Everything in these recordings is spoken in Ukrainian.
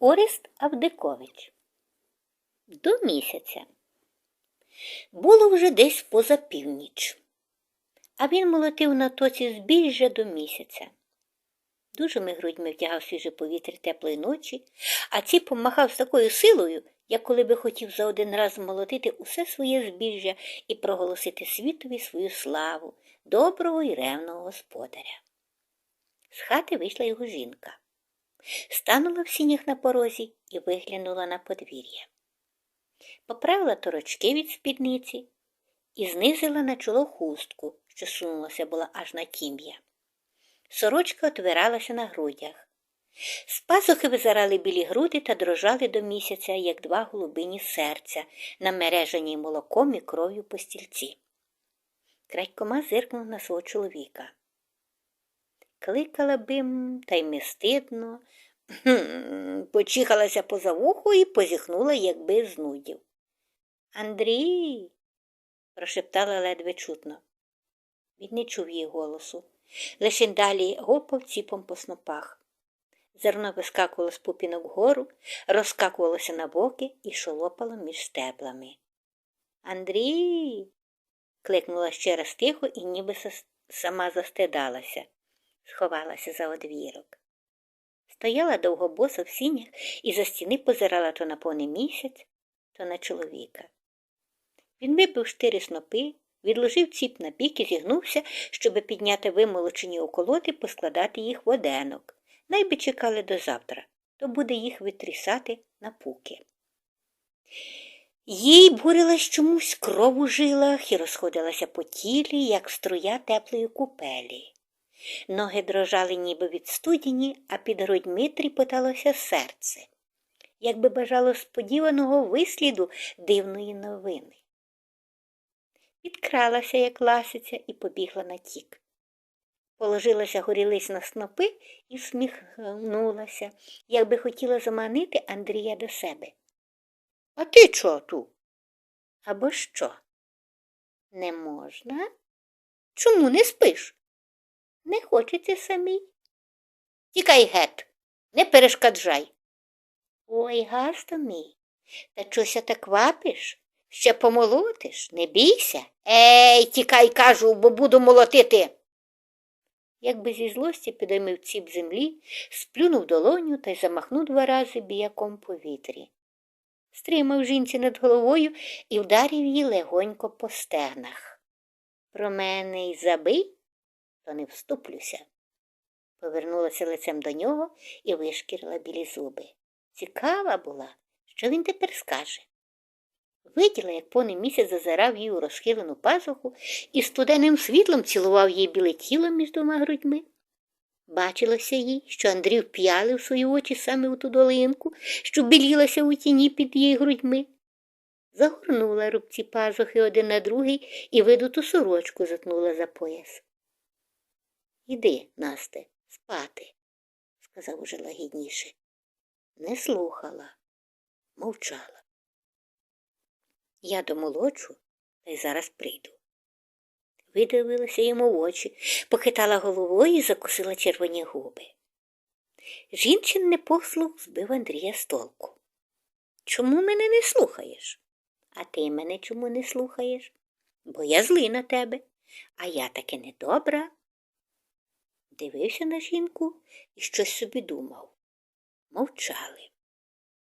Орест Авдикович. До місяця. Було вже десь поза північ, а він молотив на тоці збіжжя до місяця. Дужими грудьми втягав свіже повітря теплої ночі, а ці помахав з такою силою, як коли би хотів за один раз молотити усе своє збіжжя і проголосити світові свою славу, доброго і ревного господаря. З хати вийшла його жінка. Станула в сінях на порозі і виглянула на подвір'я. Поправила торочки від спідниці і знизила на чоло хустку, що сунулася була аж на тім'я. Сорочка отвиралася на грудях. З пазухи визирали білі груди та дрожали до місяця, як два голубині серця, намережені молоком і кров'ю по стільці. Крадькома зиркнув на свого чоловіка. Кликала б м, та й не стидно. Почихалася поза вухо і позіхнула, якби з нудів. Андрій. прошептала ледве чутно. Він не чув її голосу. Лише далі гопав ціпом по снопах. Зерно вискакувало з пупінок вгору, розскакувалося на боки і шолопало між стеблами. Андрій. кликнула ще раз тихо і ніби сама застидалася, сховалася за одвірок. Стояла довгобоса в сінях і за стіни позирала то на повний місяць, то на чоловіка. Він випив штири снопи, відложив ціп на бік і зігнувся, щоби підняти вимолочені околоти, поскладати їх в оденок. Найби чекали до завтра, то буде їх витрісати на пуки. Їй бурилась чомусь кров у жилах і розходилася по тілі, як струя теплої купелі. Ноги дрожали ніби від студені, а під грудьми тріпоталося серце, якби бажало сподіваного висліду дивної новини. Підкралася, як ласиця, і побігла на тік. Положилася горілиць на снопи і всміхнулася, якби хотіла заманити Андрія до себе. А ти чого ту? Або що? Не можна? Чому не спиш? Не хочеться самій. Тікай гет, не перешкоджай. Ой, гасто мій, та чося так квапиш? Ще помолотиш, не бійся. Ей, тікай, кажу, бо буду молотити. Якби зі злості підіймив ціп землі, сплюнув долоню та й замахнув два рази біяком повітрі. Стримав жінці над головою і вдарив її легонько по стегнах. Про мене й забий, то не вступлюся. Повернулася лицем до нього і вишкірила білі зуби. Цікава була, що він тепер скаже. Виділа, як повний місяць зазирав їй у розхилену пазуху і студенним світлом цілував її біле тіло між двома грудьми. Бачилося їй, що Андрій вп'ялив свої очі саме у ту долинку, що білілася у тіні під її грудьми. Загорнула рубці пазухи один на другий і видуту сорочку затнула за пояс. Іди, Насте, спати, сказав уже лагідніше. Не слухала, мовчала. Я домолочу та й зараз прийду. Видивилася йому в очі, похитала головою і закусила червоні губи. Жінчин непослух збив Андрія з толку. Чому мене не слухаєш? А ти мене чому не слухаєш? Бо я злий на тебе, а я таки недобра. Дивився на жінку і щось собі думав. Мовчали.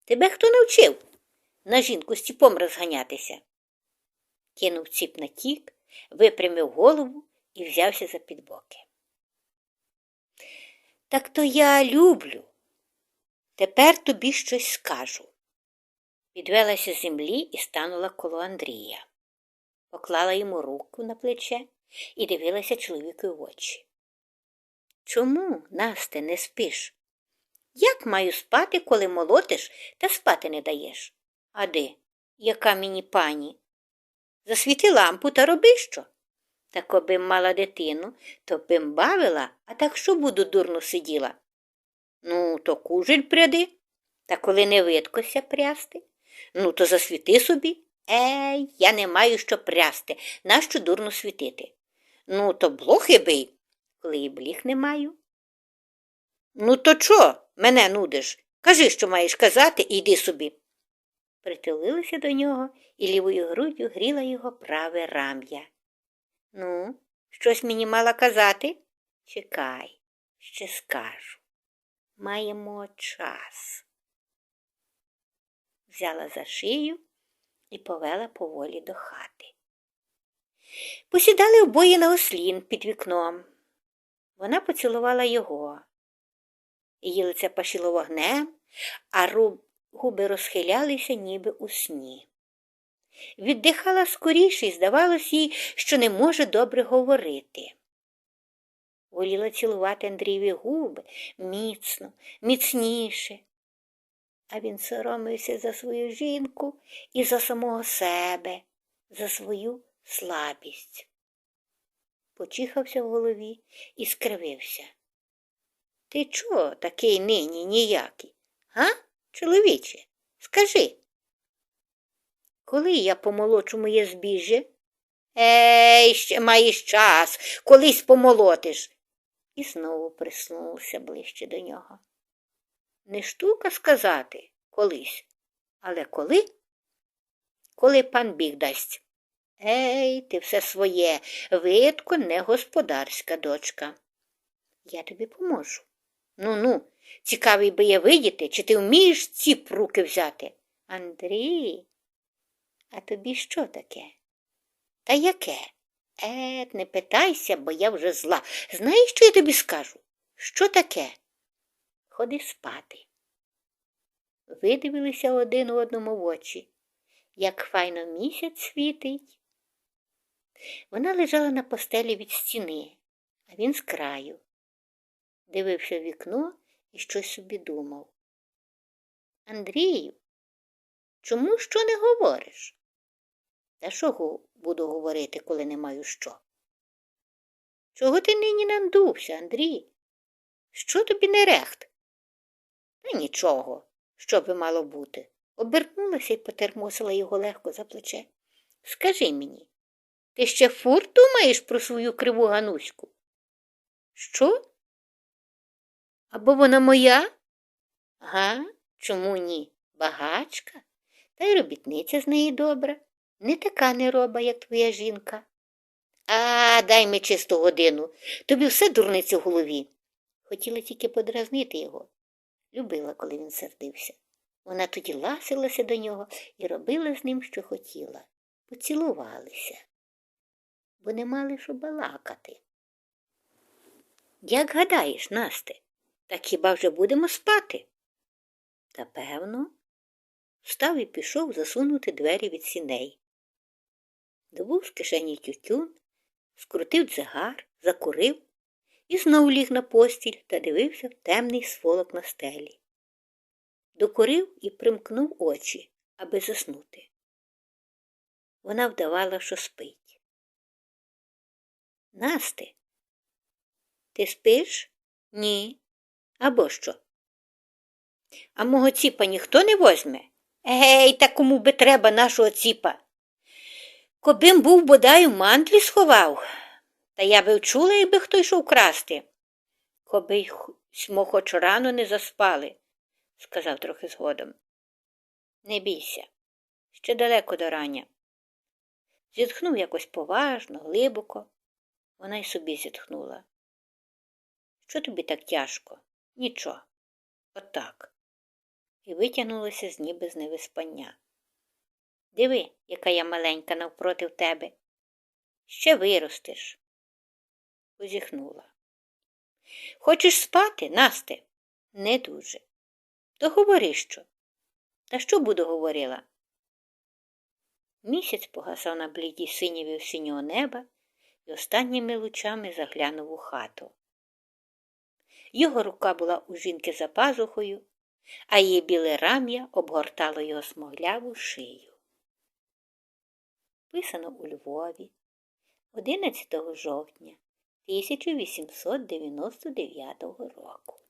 Тебе хто навчив? на жінку з ціпом розганятися. Кинув ціп на тік, випрямив голову і взявся за підбоки. Так то я люблю. Тепер тобі щось скажу. Підвелася з землі і станула коло Андрія, поклала йому руку на плече і дивилася чоловіку в очі. Чому, Насте, не спиш? Як маю спати, коли молотиш та спати не даєш? А де? Яка мені пані? Засвіти лампу та роби що? Та коби мала дитину, то б бавила, а так що буду дурно сиділа? Ну, то кужель пряди, та коли не видкося прясти. Ну, то засвіти собі. Ей, я не маю що прясти, нащо дурно світити? Ну, то блохи бий, коли і бліх не маю. Ну, то чо мене нудиш? Кажи, що маєш казати, і йди собі. Притулилася до нього і лівою груддю гріла його праве рам'я. Ну, щось мені мала казати? Чекай, ще скажу. Маємо час. Взяла за шию і повела поволі до хати. Посідали обоє на ослін під вікном. Вона поцілувала його. Її лице пашило вогнем, а руб губи розхилялися, ніби у сні. Віддихала скоріше і здавалось їй, що не може добре говорити. Воліла цілувати Андрієві губи міцно, міцніше. А він соромився за свою жінку і за самого себе, за свою слабість. Почихався в голові і скривився. Ти чого такий нині ніякий? Га, чоловіче, скажи. Коли я помолочу моє збіжжя? Ей, ще маєш час, колись помолотиш. І знову приснувся ближче до нього. Не штука сказати колись, але коли? Коли пан біг дасть. Ей, ти все своє, видко не господарська дочка. Я тобі поможу. Ну ну, цікавий би я видіти, чи ти вмієш ці руки взяти. Андрій, а тобі що таке? Та яке? Ет, не питайся, бо я вже зла. Знаєш, що я тобі скажу? Що таке? Ходи спати. Видивилися один одному в очі, як файно місяць світить. Вона лежала на постелі від стіни, а він з краю. Дивився в вікно і щось собі думав. Андрію, чому що не говориш? Та що буду говорити, коли не маю що? Чого ти нині надувся, Андрій? Що тобі не рехт? Та нічого, що би мало бути. Обернулася і потермосила його легко за плече. Скажи мені, ти ще фур думаєш про свою криву Гануську? Що? Або вона моя? Га, чому ні? Багачка? Та й робітниця з неї добра. Не така нероба, як твоя жінка. А, дай ми чисту годину. Тобі все дурниця в голові. Хотіла тільки подразнити його. Любила, коли він сердився. Вона тоді ласилася до нього і робила з ним, що хотіла. Поцілувалися, бо не мали що балакати. Як гадаєш, Насте, так хіба вже будемо спати? Та певно, встав і пішов засунути двері від сіней. Добув з кишені тютюн, скрутив дзигар, закурив і знов ліг на постіль та дивився в темний сволок на стелі. Докурив і примкнув очі, аби заснути. Вона вдавала, що спить. Насти, ти спиш? Ні. Або що? А мого ціпа ніхто не возьме? Гей, та кому би треба нашого ціпа? Кобим був бодай у мантлі сховав, та я би вчула, якби хто йшов красти. Коби смо хоч рано не заспали, сказав трохи згодом. Не бійся, ще далеко до рання. Зітхнув якось поважно, глибоко. Вона й собі зітхнула. Що тобі так тяжко? Нічого. Отак. І витягнулася з ніби з невиспання. Диви, яка я маленька навпроти тебе. Ще виростеш. Позіхнула. Хочеш спати, Насте? Не дуже. То говори що. Та що буду говорила? Місяць погасав на блідій синіві синього неба і останніми лучами заглянув у хату. Його рука була у жінки за пазухою, а її біле рам'я обгортало його смогляву шию. Писано у Львові 11 жовтня 1899 року.